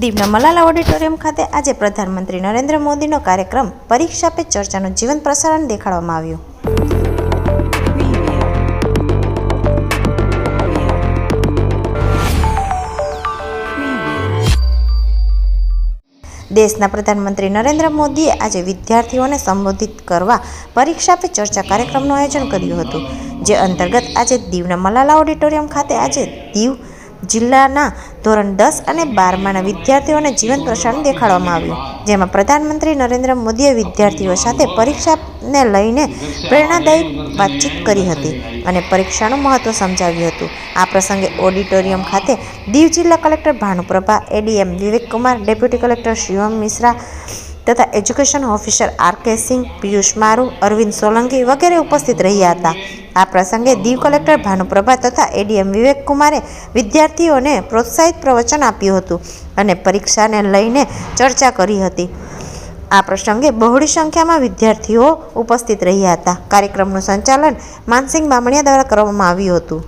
દીવના મલાલા ઓડિટોરિયમ ખાતે આજે પ્રધાનમંત્રી નરેન્દ્ર મોદીનો કાર્યક્રમ પરીક્ષા પે ચર્ચાનું જીવંત પ્રસારણ દેખાડવામાં આવ્યું. દેશના પ્રધાનમંત્રી નરેન્દ્ર મોદીએ આજે વિદ્યાર્થીઓને સંબોધિત કરવા પરીક્ષા પે ચર્ચા કાર્યક્રમનું આયોજન કર્યું હતું, જે અંતર્ગત આજે દીવના મલાલા ઓડિટોરિયમ ખાતે આજે દીવ જિલ્લાના ધોરણ દસ અને બારમાના વિદ્યાર્થીઓને જીવંત પ્રસારણ દેખાડવામાં આવ્યું. જેમાં પ્રધાનમંત્રી નરેન્દ્ર મોદીએ વિદ્યાર્થીઓ સાથે પરીક્ષાને લઈને પ્રેરણાદાયી વાતચીત કરી હતી અને પરીક્ષાનું મહત્ત્વ સમજાવ્યું હતું. આ પ્રસંગે ઓડિટોરિયમ ખાતે દીવ જિલ્લા collector Bhanuprabha, ADM Vivekkumar deputy collector Shivam Mishra તથા એજ્યુકેશન ઓફિસર આર કે સિંહ, પિયુષ મારુ, અરવિંદ સોલંકી વગેરે ઉપસ્થિત રહ્યા હતા. આ પ્રસંગે દીવ કલેક્ટર ભાનુપ્રભા તથા એડીએમ વિવેકકુમારે વિદ્યાર્થીઓને પ્રોત્સાહિત પ્રવચન આપ્યું હતું અને પરીક્ષાને લઈને ચર્ચા કરી હતી. આ પ્રસંગે બહોળી સંખ્યામાં વિદ્યાર્થીઓ ઉપસ્થિત રહ્યા હતા. કાર્યક્રમનું સંચાલન માનસિંહ બામણિયા દ્વારા કરવામાં આવ્યું હતું.